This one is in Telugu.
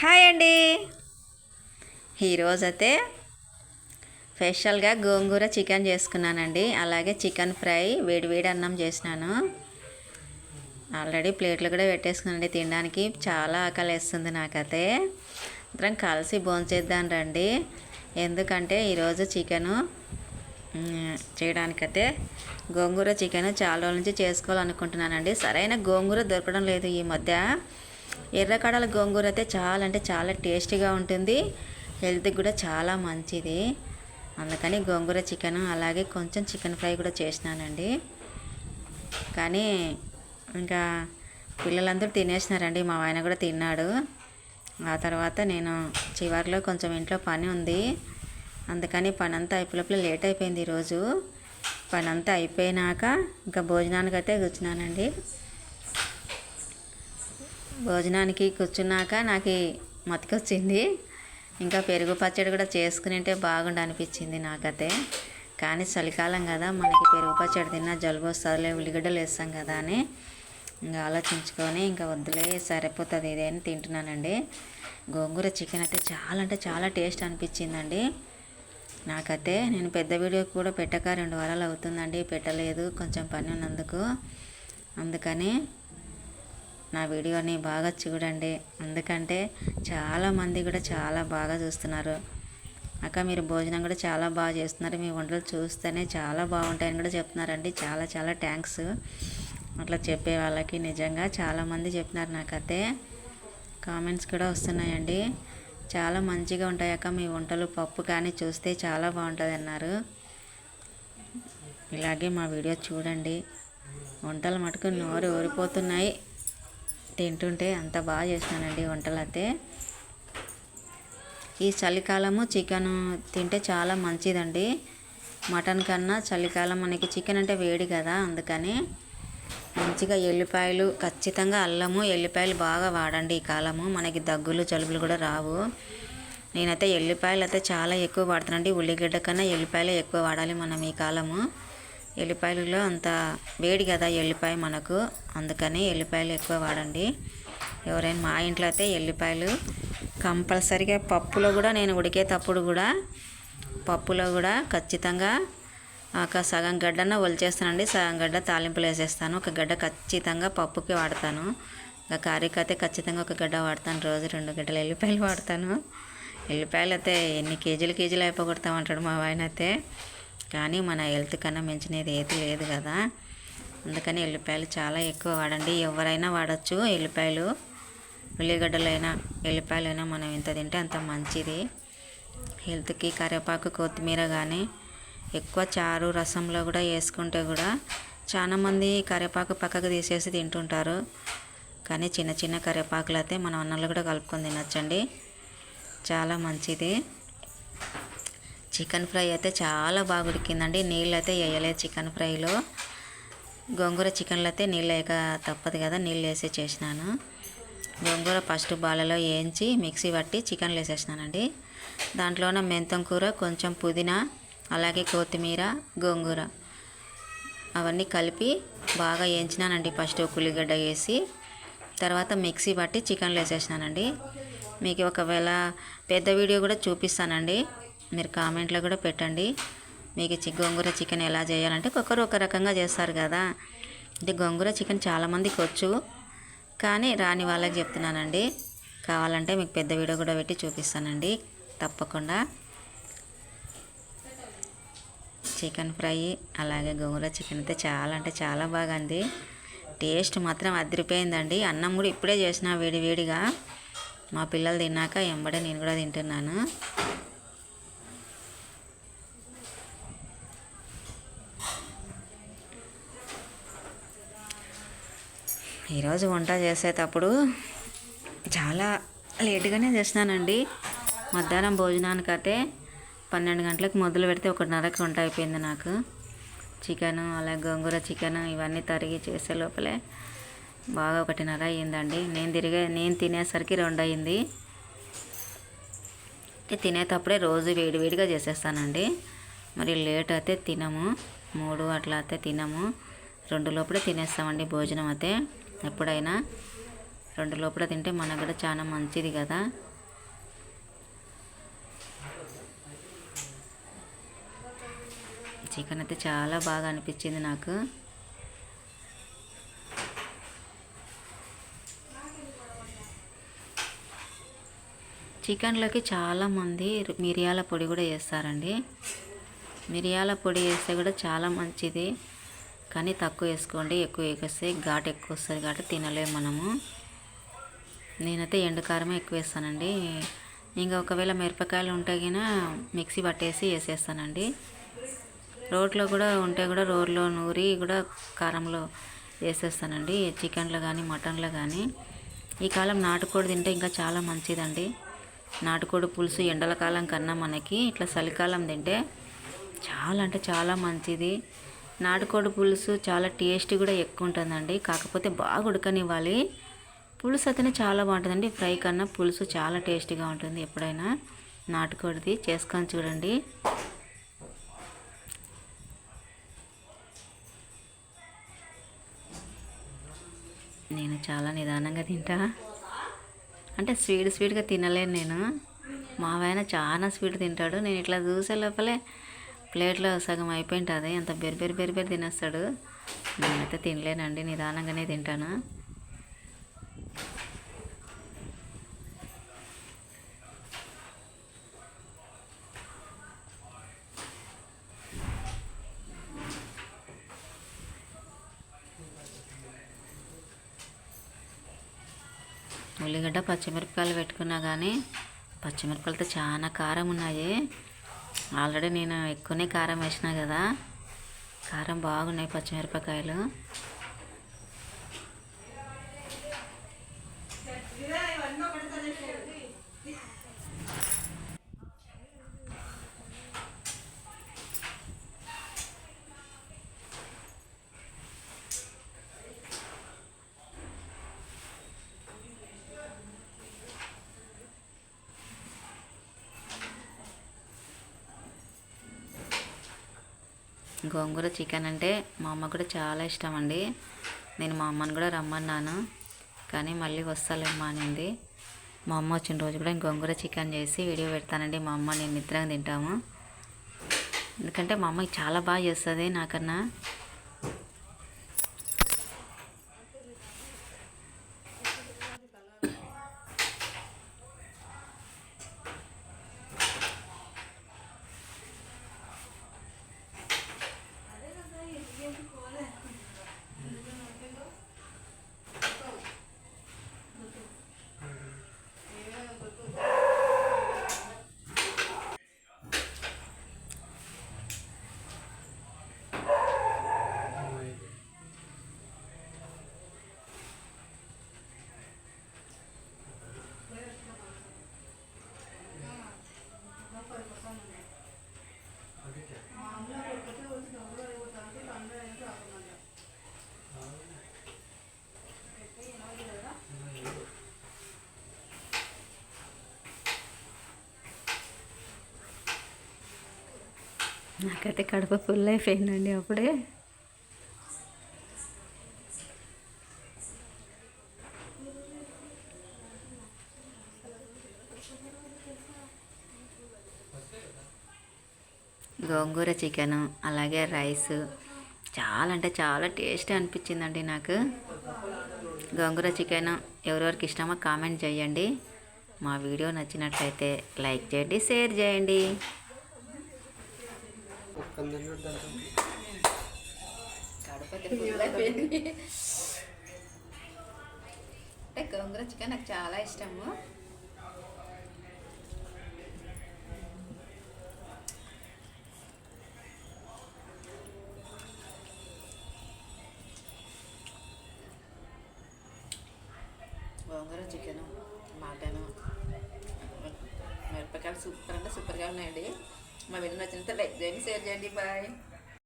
హాయ్ అండి. ఈరోజైతే స్పెషల్గా గోంగూర చికెన్ చేసుకున్నానండి. అలాగే చికెన్ ఫ్రై వేడివేడి అన్నం చేసినాను. ఆల్రెడీ ప్లేట్లు కూడా పెట్టేసుకున్నానండి తినడానికి. చాలా ఆకలి వేస్తుంది నాకైతే. అందరం కలిసి భోంచేద్దాం రండి. ఎందుకంటే ఈరోజు చికెను చేయడానికైతే గోంగూర చికెన్ చాలా రోజుల నుంచి చేసుకోవాలనుకుంటున్నానండి. సరైన గోంగూర దొరకడం లేదు ఈ మధ్య. ఎర్రకడల గోంగూర అయితే చాలా అంటే చాలా టేస్టీగా ఉంటుంది. హెల్త్కి కూడా చాలా మంచిది. అందుకని గోంగూర చికెన్ అలాగే కొంచెం చికెన్ ఫ్రై కూడా చేసినానండి. కానీ ఇంకా పిల్లలందరూ తినేసినారండి. మా ఆయన కూడా తిన్నాడు. ఆ తర్వాత నేను చివరిలో కొంచెం ఇంట్లో పని ఉంది. అందుకని పని అంతా అయిపోయినప్పుడు లేట్ అయిపోయింది ఈరోజు. పని అంతా అయిపోయినాక ఇంకా భోజనానికి అయితే కూర్చున్నానండి. భోజనానికి కూర్చున్నాక నాకు మతికొచ్చింది. ఇంకా పెరుగు పచ్చడి కూడా చేసుకుని ఉంటే బాగుండు అనిపించింది నాకైతే. కానీ చలికాలం కదా మనకి పెరుగు పచ్చడి తిన్నా జలుబు వస్తుందిలే ఉల్లిగడ్డలు వేస్తాం కదా అని ఇంకా ఆలోచించుకొని ఇంకా వద్దులే సరిపోతుంది ఇదే అని తింటున్నానండి. గోంగూర చికెన్ అయితే చాలా అంటే చాలా టేస్ట్ అనిపించిందండి. నాకైతే నేను పెద్ద వీడియో కూడా పెట్టక రెండు వారాలు అవుతుందండి పెట్టలేదు కొంచెం పని ఉన్నందుకు. అందుకని నా వీడియోని బాగా చూడండి. ఎందుకంటే చాలామంది కూడా చాలా బాగా చూస్తున్నారు. అక్క మీరు భోజనం కూడా చాలా బాగా చేస్తున్నారు. మీ వంటలు చూస్తేనే చాలా బాగుంటాయని కూడా చెప్తున్నారండి. చాలా చాలా థ్యాంక్స్ అట్లా చెప్పే వాళ్ళకి నిజంగా చాలామంది చెప్పినారు నాకైతే. కామెంట్స్ కూడా వస్తున్నాయండి. చాలా మంచిగా ఉంటాయి అక్క మీ వంటలు. పప్పు కానీ చూస్తే చాలా బాగుంటుంది అన్నారు. ఇలాగే మా వీడియో చూడండి. వంటలు మటుకు నోరు ఊరిపోతున్నాయి. తింటుంటే అంత బాగా చేసినానండి వంటలు అయితే ఈ చలికాలము చికెన్ తింటే చాలా మంచిదండి. మటన్ కన్నా చలికాలం మనకి చికెన్ అంటే వేడి కదా అందుకని మంచిగా ఎల్లిపాయలు ఖచ్చితంగా అల్లము ఎల్లిపాయలు బాగా వాడండి ఈ కాలము. మనకి దగ్గులు జలుబులు కూడా రావు. నేనైతే ఎల్లిపాయలు అయితే చాలా ఎక్కువ వాడుతానండి ఉల్లిగడ్డ కన్నా ఎల్లిపాయలే ఎక్కువ వాడాలి మనం ఈ కాలము. ఎల్లిపాయలలో అంత వేడి కదా ఎల్లిపాయ మనకు. అందుకని ఎల్లిపాయలు ఎక్కువ వాడండి. ఎవరైనా మా ఇంట్లో అయితే ఎల్లిపాయలు కంపల్సరిగా పప్పులో కూడా నేను ఉడికేటప్పుడు కూడా పప్పులో కూడా ఖచ్చితంగా ఒక సగం గడ్డన ఒలిచేస్తానండి. సగం గడ్డ తాలింపులు వేసేస్తాను. ఒక గడ్డ ఖచ్చితంగా పప్పుకి వాడతాను. ఇంకా కర్రీకి అయితే ఖచ్చితంగా ఒక గడ్డ వాడతాను. రోజు రెండు గడ్డలు ఎల్లిపాయలు వాడతాను. ఎల్లిపాయలు అయితే ఎన్ని కేజీలు కేజీలు అయిపోగొడతామంటాడు మా ఆయన అయితే. కానీ మన హెల్త్ కన్నా మించినది ఏది లేదు కదా. అందుకని ఎల్లిపాయలు చాలా ఎక్కువ వాడండి. ఎవరైనా వాడచ్చు ఎల్లిపాయలు. ఉల్లిగడ్డలైనా ఎల్లిపాయలైనా మనం ఎంత తింటే అంత మంచిది. హెల్త్కి కరివేపాకు కొత్తిమీర కానీ ఎక్కువ చారు రసంలో కూడా వేసుకుంటే కూడా చాలామంది కరివేపాకు పక్కకు తీసేసి తింటుంటారు. కానీ చిన్న చిన్న కరివేపాకులు అయితే మనం అన్నంలో కూడా కలుపుకొని తినచ్చండి. చాలా మంచిది. చికెన్ ఫ్రై అయితే చాలా బాగా ఉడికిందండి. నీళ్ళు అయితే వేయలేదు చికెన్ ఫ్రైలో. గోంగూర చికెన్లో అయితే నీళ్ళు వేయక తప్పదు కదా నీళ్ళు వేసి చేసినాను. గోంగూర ఫస్ట్ బాలలో వేయించి మిక్సీ పట్టి చికెన్లో వేసేసినానండి. దాంట్లోనే మెంతం కూర కొంచెం పుదీనా అలాగే కొత్తిమీర గోంగూర అవన్నీ కలిపి బాగా వేయించినానండి. ఫస్ట్ ఉల్లిగడ్డ వేసి తర్వాత మిక్సీ పట్టి చికెన్లో వేసేసినానండి. మీకు ఒకవేళ పెద్ద వీడియో కూడా చూపిస్తానండి. మీరు కామెంట్లో కూడా పెట్టండి. మీకు చి గోంగూర చికెన్ ఎలా చేయాలంటే ఒక్కొక్కరు ఒక రకంగా చేస్తారు కదా. ఇది గోంగూర చికెన్ చాలామందికి వచ్చు. కానీ రాని వాళ్ళకి చెప్తున్నానండి. కావాలంటే మీకు పెద్ద వీడియో కూడా పెట్టి చూపిస్తానండి. తప్పకుండా. చికెన్ ఫ్రై అలాగే గోంగూర చికెన్ అయితే చాలా అంటే చాలా బాగుంది టేస్ట్ మాత్రం అదిరిపోయిందండి. అన్నం కూడా ఇప్పుడే చేసిన వేడి వేడిగా. మా పిల్లలు తిన్నాక ఎంబడే నేను కూడా తింటున్నాను. ఈరోజు వంట చేసేటప్పుడు చాలా లేటుగానే చేసినానండి మధ్యాహ్నం భోజనానికి అయితే పన్నెండు గంటలకు మొదలు పెడితే ఒకటిన్నరకు వంట అయిపోయింది నాకు. చికెను అలాగే గోంగూర చికెన్ ఇవన్నీ తరిగి చేసే లోపలే బాగా ఒకటిన్నర అయ్యిందండి. నేను తిరిగే నేను తినేసరికి రెండు అయ్యింది. తినేటప్పుడే రోజు వేడివేడిగా చేసేస్తానండి. మరి లేట్ అయితే తినము. మూడు అట్లా అయితే తినము. రెండు లోపలే తినేస్తామండి భోజనం అయితే. ఎప్పుడైనా రెండు లోపల తింటే మనకు కూడా చాలా మంచిది కదా. చికెన్ అయితే చాలా బాగా అనిపించింది నాకు. చికెన్లోకి చాలామంది మిరియాల పొడి కూడా వేస్తారండి. మిరియాల పొడి వేస్తే కూడా చాలా మంచిది. కానీ తక్కువ వేసుకోండి ఎక్కువ వేస్తే ఘాటు ఎక్కువ వస్తుంది కాబట్టి తినలేము మనము. నేనైతే ఎండుకారమే ఎక్కువ వేస్తానండి. ఇంకా ఒకవేళ మిరపకాయలు ఉంటే కానీ మిక్సీ పట్టేసి వేసేస్తానండి. రోట్లో కూడా ఉంటే కూడా రోట్లో నూరి కూడా కారంలో వేసేస్తానండి. చికెన్లో కానీ మటన్లో కానీ. ఈ కాలం నాటుకోడి తింటే ఇంకా చాలా మంచిదండి. నాటుకోడి పులుసు ఎండల కాలం కన్నా మనకి ఇట్లా చలికాలం తింటే చాలా అంటే చాలా మంచిది. నాటుకోడి పులుసు చాలా టేస్ట్ కూడా ఎక్కువ ఉంటుందండి కాకపోతే బాగా ఉడకనివ్వాలి. పులుసు అయితేనే చాలా బాగుంటుందండి. ఫ్రై కన్నా పులుసు చాలా టేస్టీగా ఉంటుంది ఎప్పుడైనా. నాటుకోడిది చేసుకొని చూడండి. నేను చాలా నిదానంగా తింటా. అంటే స్వీట్ స్వీట్గా తినలేను నేను. మావైన చాలా స్వీట్ తింటాడు. నేను ఇట్లా చూసే లోపలే ప్లేట్లో సగం అయిపోయింటుంది. అంత బెరిబెరి బెరి తినేస్తాడు. నేనైతే తినలేనండి నిదానంగానే తింటాను. ఉల్లిగడ్డ పచ్చిమిరపకాయలు పెట్టుకున్నా కానీ పచ్చిమిరపకాయలతో చాలా కారం ఉన్నాయి. ఆల్రెడీ నేను ఎక్కువనే కారం వేసిన కదా. కారం బాగున్నాయి పచ్చిమిరపకాయలు. గోంగూర చికెన్ అంటే మా అమ్మ కూడా చాలా ఇష్టం అండి నేను మా అమ్మని కూడా రమ్మన్నాను. కానీ మళ్ళీ వస్తాలేమ్మా అనింది. మా అమ్మ వచ్చిన రోజు కూడా గోంగూర చికెన్ చేసి వీడియో పెడతానండి. మా అమ్మ నేను నిద్రగా తింటాము. ఎందుకంటే మా అమ్మ చాలా బాగా చేస్తుంది నాకన్నా. నాకైతే కడుపు ఫుల్ అయిపోయిందండి అప్పుడే. గోంగూర చికెను అలాగే రైస్. చాలా అంటే చాలా టేస్ట్ అనిపించిందండి నాకు. గోంగూర చికెన్ ఎవరెవరికి ఇష్టమో కామెంట్ చేయండి. మా వీడియో నచ్చినట్లయితే లైక్ చేయండి షేర్ చేయండి. అంటే గోంగూర చికెన్ నాకు చాలా ఇష్టము. గోంగూర చికెను మటను మిరపకాయలు సూపర్ అంటే సూపర్గా ఉన్నాయండి. మా వీడియో నచ్చినంత లైక్ చేయండి షేర్ చేయండి బాయ్